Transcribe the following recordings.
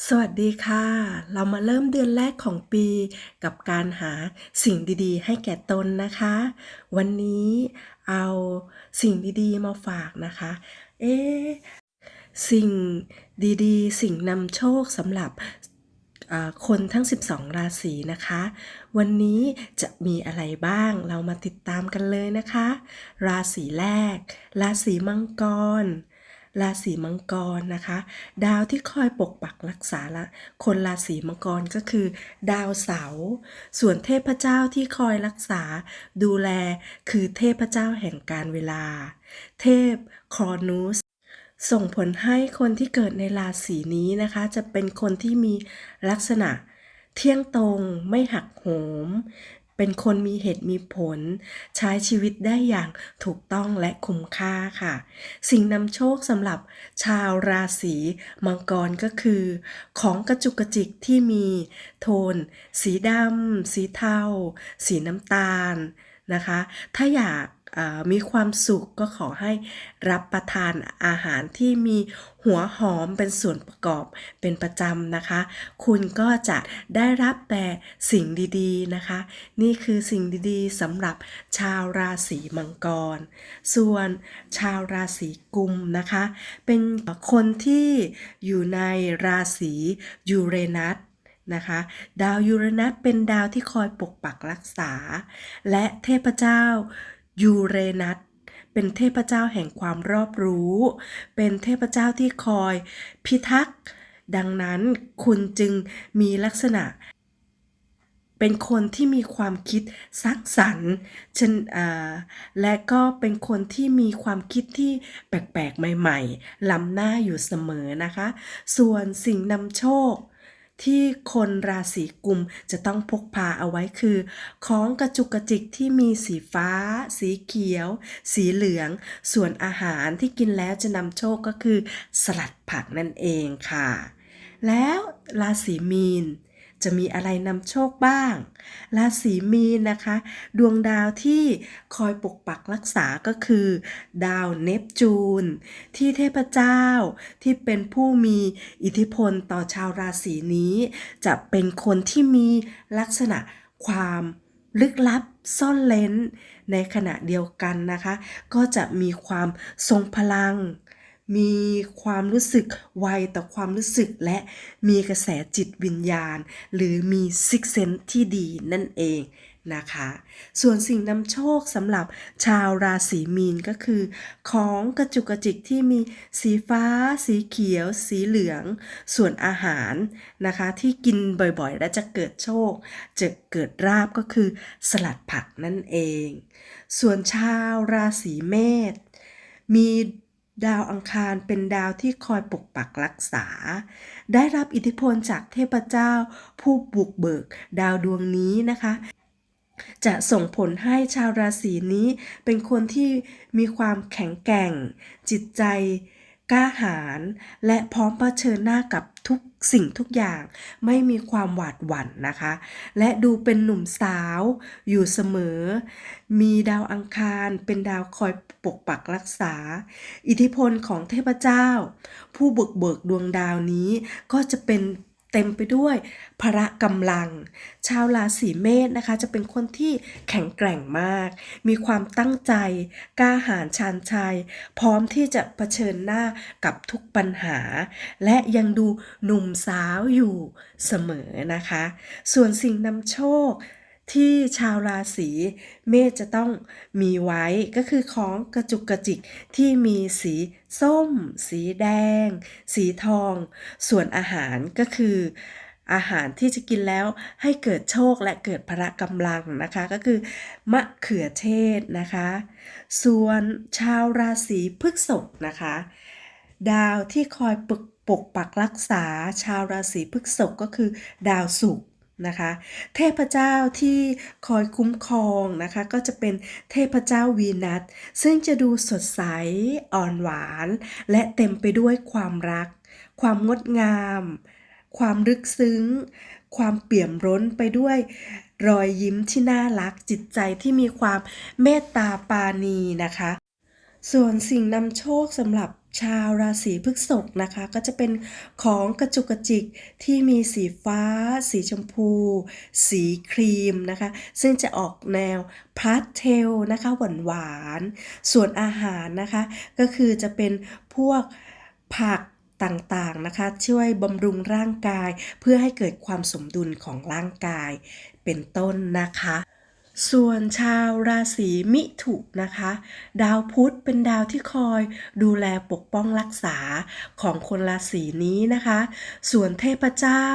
สวัสดีค่ะ เรามาเริ่มเดือนแรกของปี กับการหาสิ่งดีๆ ให้แก่ตนนะคะ วันนี้เอาสิ่งดีๆ มาฝากนะคะ เอ๊สิ่งดีๆ สิ่งนำโชคสำหรับคนทั้ง 12 ราศีนะคะ วันนี้จะมีอะไรบ้างเรามาติดตามกันเลยนะคะ ราศีแรก ราศีมังกร ราศีมังกรนะคะ ดาวที่คอยปกปักรักษาละคนราศีมังกรก็คือ ดาวเสาร์ส่วนเทพเจ้าที่คอยรักษา ดูแลคือเทพเจ้าแห่งการเวลา เทพครอนุสส่งผลให้คนที่เกิดในราศีนี้นะคะ จะเป็นคนที่มีลักษณะเที่ยงตรงไม่หักโหม เป็นคนมีเหตุมีผล ใช้ชีวิตได้อย่างถูกต้องและคุ้มค่าค่ะ สิ่งนำโชคสำหรับชาวราศีมังกรก็คือ ของกระจุกกระจิกที่มีโทน สีดำสีเทา สีน้ำตาลนะคะ ถ้าอยาก มีความสุขก็ขอให้รับประทานอาหารที่มีหัวหอมเป็นส่วนประกอบเป็นประจำนะคะ คุณก็จะได้รับแต่สิ่งดีๆนะคะ นี่คือสิ่งดีๆสำหรับชาวราศีมังกร ส่วนชาวราศีกุมนะคะ เป็นคนที่อยู่ในราศียูเรนัสนะคะดาวยูเรนัสเป็นดาวที่คอยปกปักรักษา และเทพเจ้า ยูเรนัสเป็นเทพเจ้าแห่งความรอบรู้ เป็นเทพเจ้าที่คอย พิทักษ์ ดังนั้นคุณจึงมีลักษณะ เป็นคนที่มีความคิดสร้างสรรค์และก็เป็นคนที่มีความคิดที่แปลกๆ ใหม่ๆ ล้ำหน้าอยู่เสมอนะคะ ส่วนสิ่งนำโชค ที่คนราศีกุมจะต้องพกพาเอาไว้คือ ของกระจุกกระจิกที่มีสีฟ้า สีเขียว สีเหลือง ส่วนอาหารที่กินแล้วจะนำโชคก็คือ สลัดผักนั่นเองค่ะ แล้วราศีมีน จะมีอะไรนำโชคบ้าง ราศีมีนนะคะ ดวงดาวที่คอยปกปักรักษาก็คือ ดาวเนปจูน ที่เทพเจ้าที่เป็นผู้มีอิทธิพลต่อชาวราศีนี้ จะเป็นคนที่มีลักษณะความลึกลับซ่อนเลนในขณะเดียวกันนะคะ ก็จะมีความทรงพลัง มีความรู้สึกไวต่อความรู้สึกและมีกระแสจิตวิญญาณ หรือมีซิกเซนที่ดีนั่นเองนะคะ ส่วนสิ่งนำโชคสำหรับชาวราศีมีนก็คือ ของกระจุกกระจิกที่มีสีฟ้า สีเขียว สีเหลือง ส่วนอาหารนะคะ ที่กินบ่อยๆ และจะเกิดโชค จะเกิดราบก็คือสลัดผักนั่นเอง ส่วนชาวราศีเมษมี ดาวอังคารเป็นดาวที่คอยปกปักรักษา ได้รับอิทธิพลจากเทพเจ้า ผู้บุกเบิก ดาวดวงนี้นะคะ จะส่งผลให้ชาวราศีนี้เป็นคนที่มีความแข็งแกร่ง จิตใจ กล้าหาญและพร้อมเผชิญหน้ากับทุก สิ่งทุกอย่างไม่มีความหวาดหวั่นนะคะ และดูเป็นหนุ่มสาวอยู่เสมอ มีดาวอังคารเป็นดาวคอยปกปักรักษา อิทธิพลของเทพเจ้า ผู้บุกเบิกดวงดาวนี้ก็จะเป็น เต็มไปด้วยพระกำลัง ชาวราศีเมษนะคะ จะเป็นคนที่แข็งแกร่งมาก มีความตั้งใจ กล้าหาญชาญชัย พร้อมที่จะเผชิญหน้ากับทุกปัญหา และยังดูหนุ่มสาวอยู่เสมอนะคะ ส่วนสิ่งนำโชค ที่ชาวราศีเมษจะต้องมีไว้ก็คือของกระจุกกระจิกที่มีสีส้ม สีแดง สีทอง ส่วนอาหารก็คืออาหารที่จะกินแล้วให้เกิดโชคและเกิดพละกำลังนะคะก็คือ มะเขือเทศนะคะ ส่วนชาวราศีพฤษภนะคะ ดาวที่คอยปกปกปักรักษาชาวราศีพฤษภก็คือ ดาวศุกร์ นะคะ เทพเจ้าที่คอยคุ้มครองนะคะ ก็จะเป็นเทพเจ้าวีนัสซึ่งจะดูสดใสอ่อนหวาน และเต็มไปด้วยความรัก ความงดงาม ความลึกซึ้ง ความเปี่ยมร้นไปด้วยรอยยิ้มที่น่ารักจิตใจที่มีความเมตตาปาณีนะคะ ส่วนสิ่งนำโชคสำหรับ ชาวราศีพฤษภนะคะ ก็จะเป็นของกระจุกกระจิกที่มีสีฟ้า สีชมพู สีครีมนะคะ ซึ่งจะออกแนวพาสเทลนะคะหวานหวานๆส่วนอาหารนะคะ ก็คือจะเป็นพวกผักต่างๆนะคะ ช่วยบำรุงร่างกาย เพื่อให้เกิดความสมดุลของร่างกายเป็นต้นนะคะ ส่วนชาวราศีมิถุนะคะ ดาวพุธเป็นดาวที่คอยดูแลปกป้องรักษาของคนราศีนี้นะคะ ส่วนเทพเจ้า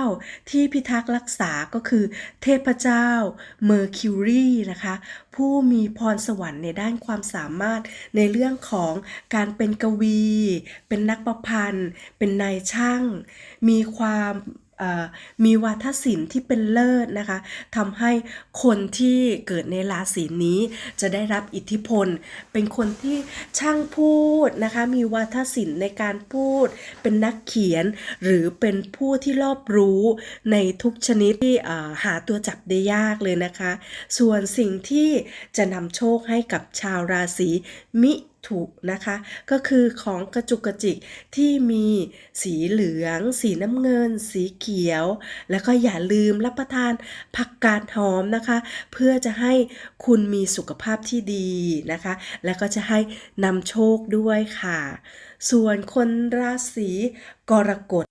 ที่พิทักษ์รักษาก็คือ เทพเจ้าเมอร์คิวรีนะคะ ผู้มีพรสวรรค์ในด้านความสามารถในเรื่องของการเป็นกวี เป็นนักประพันธ์ เป็นนายช่าง มีความ มีวาทศิลป์ที่เป็นเลิศนะคะทำให้คนที่เกิดในราศีนี้จะได้รับอิทธิพล เป็นคนที่ช่างพูดนะคะ มีวาทศิลป์ในการพูด เป็นนักเขียน หรือเป็นผู้ที่รอบรู้ในทุกชนิดที่หาตัวจับได้ยากเลยนะคะ ส่วนสิ่งที่จะนำโชคให้กับชาวราศีมิ ถุนะคะ ก็คือของกระจุกกระจิกที่มีสีเหลือง สีน้ำเงิน สีเขียว แล้วก็อย่าลืมรับประทานผักกาดหอมนะคะ เพื่อจะให้คุณมีสุขภาพที่ดีนะคะ แล้วก็จะให้นำโชคด้วยค่ะ ส่วนคนราศีกรกฎ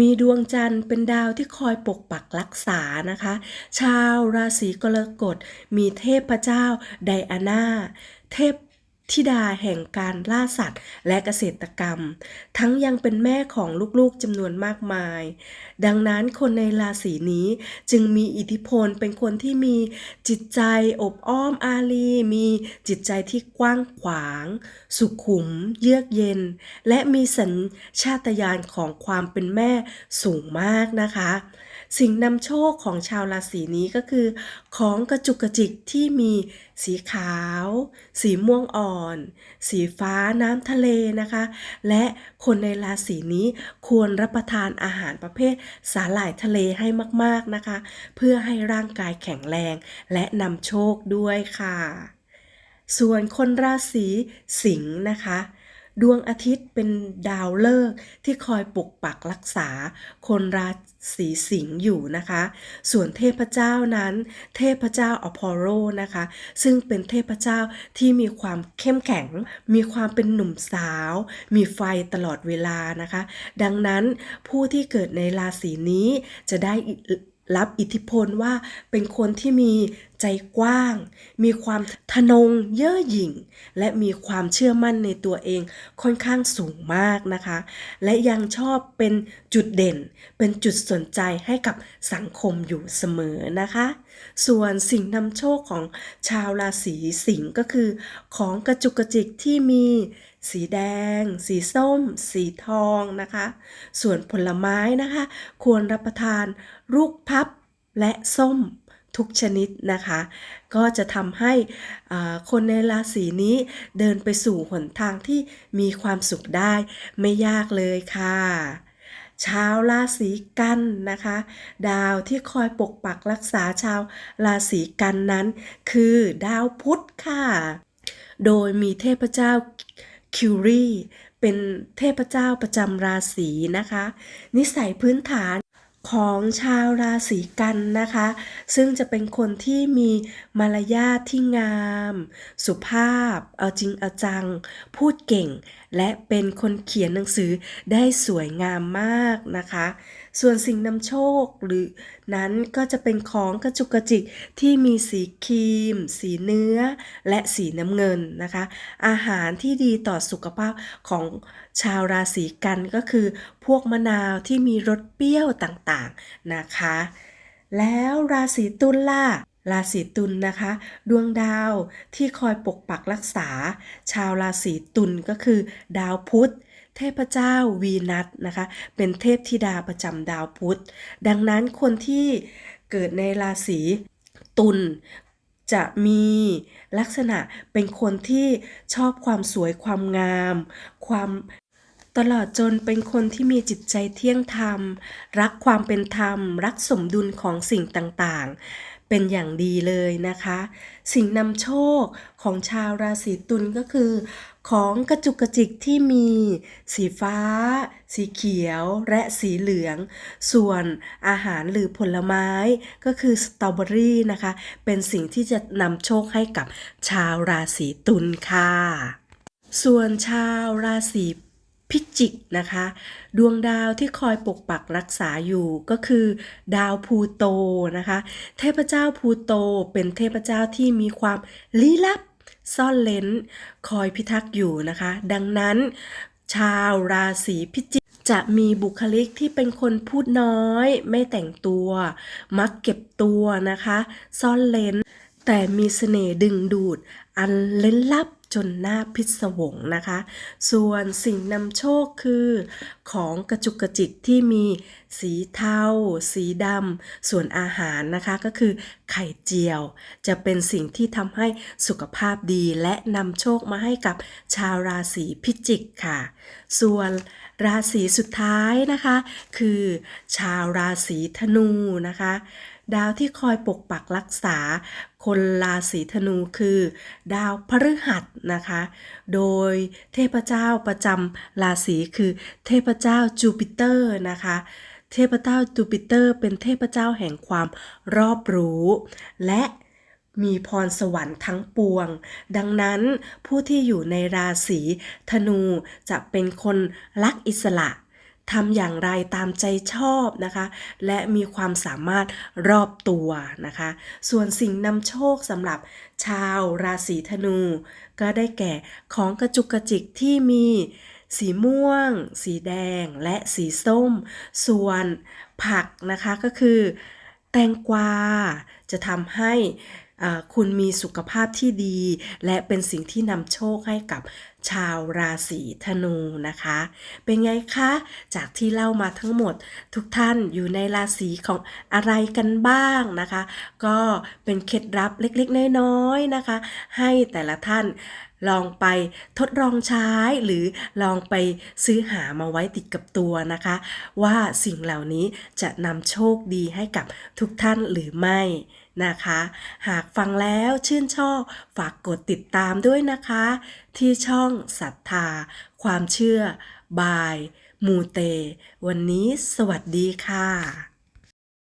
มีดวงจันทร์เป็นดาวที่คอยปกปักรักษานะคะ ชาวราศีกรกฎมีเทพเจ้าไดอาน่า เทพ ธิดาแห่งการล่าสัตว์ และเกษตรกรรม ทั้งยังเป็นแม่ของลูกๆจำนวนมากมาย ดังนั้นคนในราศีนี้จึงมีอิทธิพลเป็นคนที่มีจิตใจอบอ้อมอารีมีจิตใจที่กว้างขวาง สุขุม เยือกเย็น และมีสัญชาตญาณของความเป็นแม่สูงมากนะคะ สิ่งนำโชคของชาวราศีนี้ก็คือ ของกระจุกกระจิกที่มีสีขาว สีม่วงอ่อน สีฟ้าน้ำทะเลนะคะ และคนในราศีนี้ควรรับประทานอาหารประเภทสาหร่ายทะเลให้มากๆนะคะ เพื่อให้ร่างกายแข็งแรงและนำโชคด้วยค่ะ ส่วนคนราศีสิงห์นะคะ ดวงอาทิตย์เป็นดาวฤกษ์ที่คอยปกปักรักษา คนราศีสิงห์อยู่นะคะ ส่วนเทพเจ้านั้น เทพเจ้าอพอลโลนะคะ ซึ่งเป็นเทพเจ้าที่มีความเข้มแข็ง มีความเป็นหนุ่มสาว มีไฟตลอดเวลานะคะ ดังนั้นผู้ที่เกิดในราศีนี้จะได้รับอิทธิพลว่าเป็นคนที่มี ใจกว้าง มีความทะนงเย่อหยิ่ง และมีความเชื่อมั่นในตัวเองค่อนข้างสูงมากนะคะ และยังชอบเป็นจุดเด่น เป็นจุดสนใจให้กับสังคมอยู่เสมอนะคะ ส่วนสิ่งนำโชคของชาวราศีสิงห์ก็คือ ของกระจุกกระจิกที่มีสีแดง สีส้ม สีทองนะคะ ส่วนผลไม้นะคะ ควรรับประทานลูกพับและส้ม ทุกชนิดนะคะ ก็จะทำให้คนในราศีนี้เดินไปสู่หนทางที่มีความสุขได้ไม่ยากเลยค่ะชาวราศีกันนะคะ ดาวที่คอยปกปักรักษาชาวราศีกันนั้น คือดาวพุธค่ะ โดยมีเทพเจ้าคิวรีเป็นเทพเจ้าประจำราศีนะคะ นิสัยพื้นฐาน ของชาวราศีกันนะคะ ซึ่งจะเป็นคนที่มีมารยาทที่งาม สุภาพ เอาจริงเอาจัง พูดเก่ง และเป็นคนเขียนหนังสือได้สวยงามมากนะคะ ส่วนสิ่งนำโชคหรือนั้นก็จะเป็นของกระจุกกระจิกที่มีสีครีม สีเนื้อ และสีน้ำเงินนะคะ อาหารที่ดีต่อสุขภาพของชาวราศีกันก็คือพวกมะนาวที่มีรสเปรี้ยวต่างๆนะคะ แล้วราศีตุลล่ะราศีตุลนะคะ ดวงดาวที่คอยปกปักรักษา ชาวราศีตุลก็คือ ดาวพุธ เทพเจ้าวีนัสนะคะ เป็นเทพธิดาประจำดาวพุธ ดังนั้นคนที่เกิดในราศีตุลจะมีลักษณะเป็นคนที่ชอบความสวยความงาม ความ ตลอดจนเป็นคนที่มีจิตใจเที่ยงธรรม รักความเป็นธรรม รักสมดุลของสิ่งต่างๆ เป็นอย่างดีเลยนะคะ สิ่งนำโชคของชาวราศีตุลก็คือ ของกระจุกกระจิกที่มี สีฟ้า สีเขียว และสีเหลือง ส่วนอาหารหรือผลไม้ก็คือสตรอเบอรี่นะคะ เป็นสิ่งที่จะนำโชคให้กับชาวราศีตุลค่ะ ส่วนชาวราศี พิจิกนะคะ ดวงดาวที่คอยปกปักรักษาอยู่ก็คือ ดาวพูโตนะคะ เทพเจ้าพูโตเป็นเทพเจ้าที่มีความลี้ลับซ่อนเลนคอยพิทักษ์อยู่นะคะ ดังนั้น ชาวราศีพิจิกจะมีบุคลิกที่เป็นคนพูดน้อย ไม่แต่งตัว มักเก็บตัวนะคะ ซ่อนเลนแต่มีเสน่ห์ดึงดูด อันเล้นลับ จนหน้าพิศวงนะคะ ส่วนสิ่งนำโชคคือ ของกระจุกกระจิกที่มีสีเทา สีดำ ส่วนอาหารนะคะก็คือไข่เจียว จะเป็นสิ่งที่ทำให้สุขภาพดีและนำโชคมาให้กับชาวราศีพิจิกค่ะ ส่วนราศีสุดท้ายนะคะ คือ ชาวราศีธนูนะคะ ดาวที่คอยปกปักรักษา คนราศีธนูคือ ดาวพฤหัสนะคะ โดยเทพเจ้าประจำราศีคือ เทพเจ้าจูปิเตอร์นะคะเทพเจ้าจูปิเตอร์เป็นเทพเจ้าแห่งความรอบรู้ และมีพรสวรรค์ทั้งปวง ดังนั้นผู้ที่อยู่ในราศีธนูจะเป็นคนรักอิสระ ทำอย่างไรตามใจชอบนะคะ และมีความสามารถรอบตัวนะคะ ส่วนสิ่งนำโชคสำหรับชาวราศีธนู ก็ได้แก่ของกระจุกกระจิกที่มีสีม่วง สีแดง และสีส้ม ส่วนผักนะคะก็คือ แตงกวาจะทำให้ คุณมีสุขภาพที่ดี และเป็นสิ่งที่นำโชคให้กับชาวราศีธนูนะคะ เป็นไงคะ จากที่เล่ามาทั้งหมดทุกท่านอยู่ในราศีของอะไรกันบ้างนะคะ ก็เป็นเคล็ดลับเล็กๆ น้อยๆนะคะ ให้แต่ละท่านลองไปทดลองใช้หรือลองไปซื้อหามาไว้ติดกับตัวนะคะ ว่าสิ่งเหล่านี้จะนำโชคดีให้กับทุกท่านหรือไม่ นะคะ หากฟังแล้วชื่นชอบฝากกดติดตามด้วยนะคะ ที่ช่องศรัทธา ความเชื่อบาย มูเต วันนี้สวัสดีค่ะ